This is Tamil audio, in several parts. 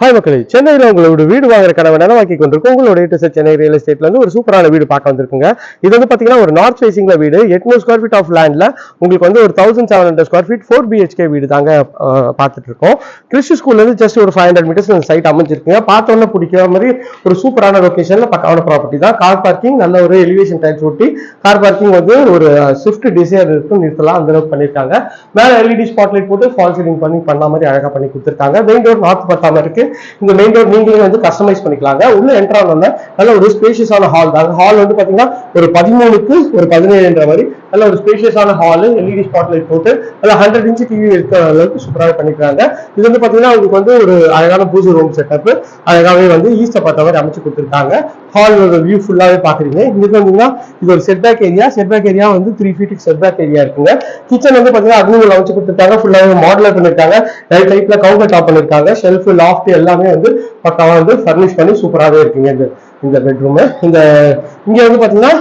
ஹாய் மக்களே சென்னையில் உங்களோட வீடு வாங்குற கனவை நனவாக்கி கொண்டிருக்கும் உங்களோட எட்டு சென்னை ரியல் எஸ்டேட்ல இருந்து ஒரு சூப்பரான வீடு பார்க்க வந்திருக்குங்க. இது வந்து பாத்தீங்கன்னா ஒரு நார்த் ஃபேசிங்ல வீடு எட்நூறு ஸ்கொயர் ஃபீட் ஆஃப் லேண்ட்ல உங்களுக்கு வந்து ஒரு thousand seven hundred square feet four BHK வீடு தாங்க பார்த்துட்டு இருக்கோம். கிறிஸ்டி ஸ்கூல்ல இருந்து ஜஸ்ட் ஒரு ஃபைவ் ஹண்ட்ரட் மீட்டர்ஸ் இந்த சைட் அமைஞ்சிருக்குங்க. பார்த்தோன்னே பிடிக்கிற மாதிரி ஒரு சூப்பரான லொகேஷன்ல பக்கமான ப்ராப்பர்ட்டி தான். கார் பார்க்கிங் நல்ல ஒரு எலிவேஷன் டைல்ஸ் ஒட்டி கார் பார்க்கிங் வந்து ஒரு ஸ்விஃப்ட் டிசைர் இருக்கும் நிறுத்தலாம் அந்த அளவுக்கு பண்ணிருக்காங்க. மேல எல்இடி ஸ்பாட்லைட் போட்டு ஃபால் சீலிங் பண்ணி பண்ண மாதிரி அழகா பண்ணி கொடுத்துருக்காங்க. மெயின் டோர் நார்த் பத்தாம இருக்கு. இந்த மெயின் டோர் நீங்களே வந்து கஸ்டமைஸ் பண்ணிக்கலாங்க. உள்ள என்ட்ரு நல்ல ஒரு ஸ்பேஷியஸான ஹால் தான் ஹால் வந்து பாத்தீங்கன்னா ஒரு பதிமூணுக்கு ஒரு பதினேழுன்ற மாதிரி நல்ல ஒரு ஸ்பேஷியஸான ஹால் எல்இடி ஸ்பாட்லைட் போட்டு நல்லா ஹண்ட்ரட் இன்ச் டிவி இருக்கிற அளவுக்கு சூப்பராக பண்ணிக்கிறாங்க. இது வந்து பார்த்தீங்கன்னா உங்களுக்கு வந்து ஒரு அழகான பூஜை ரூம் செட்டப் அழகாகவே வந்து ஈஸ்டை பார்த்த மாதிரி அமைச்சு கொடுத்துருக்காங்க. ஹால் வியூ ஃபுல்லாகவே பார்க்குறீங்க இங்கே வந்தீங்கன்னா இது ஒரு செட்பேக் ஏரியா செட்பேக் ஏரியா வந்து த்ரீ ஃபீட்டுக்கு செட்பேக் ஏரியா இருக்குங்க. கிச்சன் வந்து பார்த்தீங்கன்னா அக்னிகள் அமைச்சு கொடுத்துருக்காங்க. ஃபுல்லாவே மாடலர் பண்ணியிருக்காங்க லைட் டைப்ல கவுண்டர் டாப் பண்ணிருக்காங்க. ஷெல்ஃபு லாஃப்ட் எல்லாமே வந்து பக்காவாக வந்து ஃபர்னிஷ் பண்ணி சூப்பராகவே இருக்குங்க இது. இந்த பெட்ரூமு இந்த இங்கே வந்து பார்த்தீங்கன்னா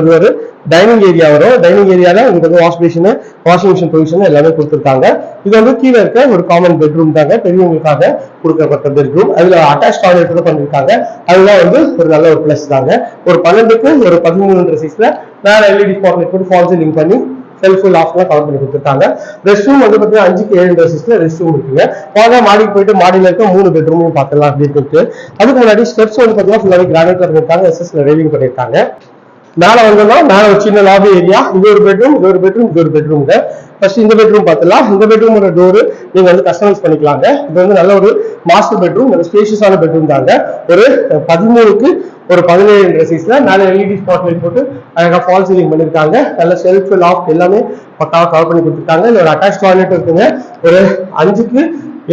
இது ஒரு டைனிங் ஏரியா வரும். டைனிங் ஏரியால உங்களுக்கு வந்து wash basin washing machine position எல்லாமே கொடுத்துருக்காங்க. இது வந்து கீழே இருக்க ஒரு காமன் பெட்ரூம் தாங்க. பெரியவங்களுக்காக கொடுக்கப்பட்ட பெட்ரூம் அதுல அட்டாச் டாய்லெட் கூட பண்ணியிருக்காங்க அதுதான் வந்து ஒரு நல்ல ஒரு பிளஸ் தாங்க. ஒரு பன்னெண்டுக்கு ஒரு பதிமூணுன்ற சைஸ்ல மேல எல்இடி ஸ்பாட்லைட் போட்டு ஃபால் லிங்க் பண்ணி செல்ஃப் லாஃப்ட்லாம் கவர் பண்ணி கொடுத்துருக்காங்க. ரெஸ்ட் ரூம் வந்து பார்த்தீங்கன்னா அஞ்சுக்கு ஏழு ட்ரெஸ்ல ரெஸ்ட் ரூம் இருக்குங்க. வாங்க மாடிக்கு போயிட்டு மாடியில இருக்க மூணு பெட்ரூமும் பார்த்துலாம் அப்படின்னு இருக்கு அதுக்கு முன்னாடி ஸ்டெப்ஸ் வந்து பார்த்தீங்கன்னா ஃபுல்லாவே கிரானைட் பண்ணிருக்காங்க எஸ்எஸ்ல ரெயிலிங் பண்ணியிருக்காங்க. மேல வந்தோம்னா மேல ஒரு சின்ன லாபி ஏரியா இது ஒரு பெட்ரூம் இது ஒரு பெட்ரூம் இது ஒரு பெட்ரூம் ஃபர்ஸ்ட் இந்த பெட்ரூம் பார்த்துலாம் இந்த பெட்ரூமோட டோரு நீங்க வந்து கஸ்டமைஸ் பண்ணிக்கலாங்க. இது வந்து நல்ல ஒரு மாஸ்டர் பெட்ரூம் நல்ல ஸ்பேஷியஸான பெட்ரூம் தாங்க. ஒரு பதிமூணுக்கு ஒரு பதினேழு சைஸ்ல மேல எல்இடி ஸ்பாட் லைட் போட்டு அழகா ஃபால் சீலிங் பண்ணிருக்காங்க. நல்ல செல்ஃப் லாக் எல்லாமே பக்காவா கவர் பண்ணி கொடுத்துருக்காங்க. இதுல ஒரு அட்டாச் டாய்லெட் இருக்குங்க. ஒரு அஞ்சுக்கு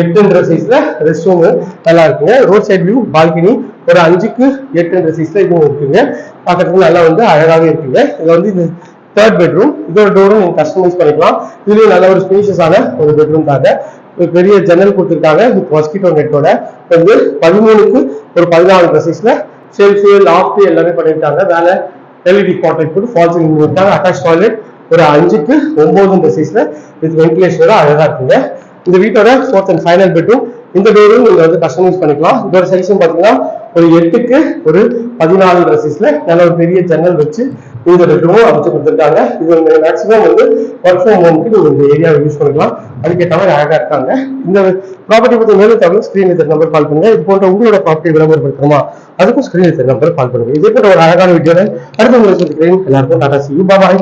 எட்டுன்ற சைஸ்ல ரெஸ்ட் ரூம் நல்லா இருக்குங்க. ரோட் சைட் வியூ பால்கனி ஒரு அஞ்சுக்கு எட்டுன்ற சைஸ்ல இதுவும் இருக்குங்க. பார்க்கறதுக்கு நல்லா வந்து அழகாவே இருக்குங்க. இது வந்து இது தேர்ட் பெட்ரூம் இதோட டோரும் நீங்க கஸ்டமைஸ் பண்ணிக்கலாம். இதுலயும் நல்ல ஒரு ஸ்பேஷியஸான ஒரு பெட்ரூம் தாங்க. ஒரு பெரிய ஜன்னல் கொடுத்துருக்காங்க. வித் மஸ்கிட்டோ நெட்டோட வந்து பதிமூணுக்கு ஒரு பதினாலு சைஸ்ல செல்ஃபு லாஃப்ட் எல்லாமே பண்ணிருக்காங்க. மேல எல்இடி ஸ்பாட்லைட் போட்டு ஃபால் சீலிங் அட்டாச் டாய்லெட் ஒரு அஞ்சுக்கு ஒன்பதுன்ற சைஸ்ல வித் வென்டிலேஷனோட அழகா இருக்குங்க. இந்த வீட்டோட ஃபோர்த் அண்ட் ஃபைனல் பெட்ரூம் இந்த டோரும் நீங்க வந்து கஸ்டமைஸ் பண்ணிக்கலாம். இதோட சைஸும் பாத்தீங்கன்னா ஒரு எட்டுக்கு ஒரு பதினாலு சைஸ்ல நல்ல ஒரு பெரிய ஜன்னல் வச்சு இந்த பெட்ரூமும் அமைச்சு கொடுத்துருக்காங்க. இது உங்களுக்கு மேக்ஸிமம் வந்து ஒர்க் ஃப்ரம் ஹோம்க்கு நீங்க இந்த ஏரியாவை யூஸ் பண்ணிக்கலாம். அதுக்கேற்ற மாதிரி அழகா இருக்காங்க. இந்த ப்ராப்பர்ட்டி பத்தி மேலும் தவிர ஸ்கிரீன் இந்த நம்பர் கால் பண்ணுங்க. இது போன்ற உங்களோட ப்ராப்பர்ட்டி விளம்பரப்படுத்தணுமா? அதுக்கும் ஸ்கிரீன் இந்த நம்பர் கால் பண்ணுங்க. இதே போன்ற ஒரு அழகான வீடியோல அடுத்த உங்களுக்கு எல்லாருக்கும் டாடா சி பாபாய்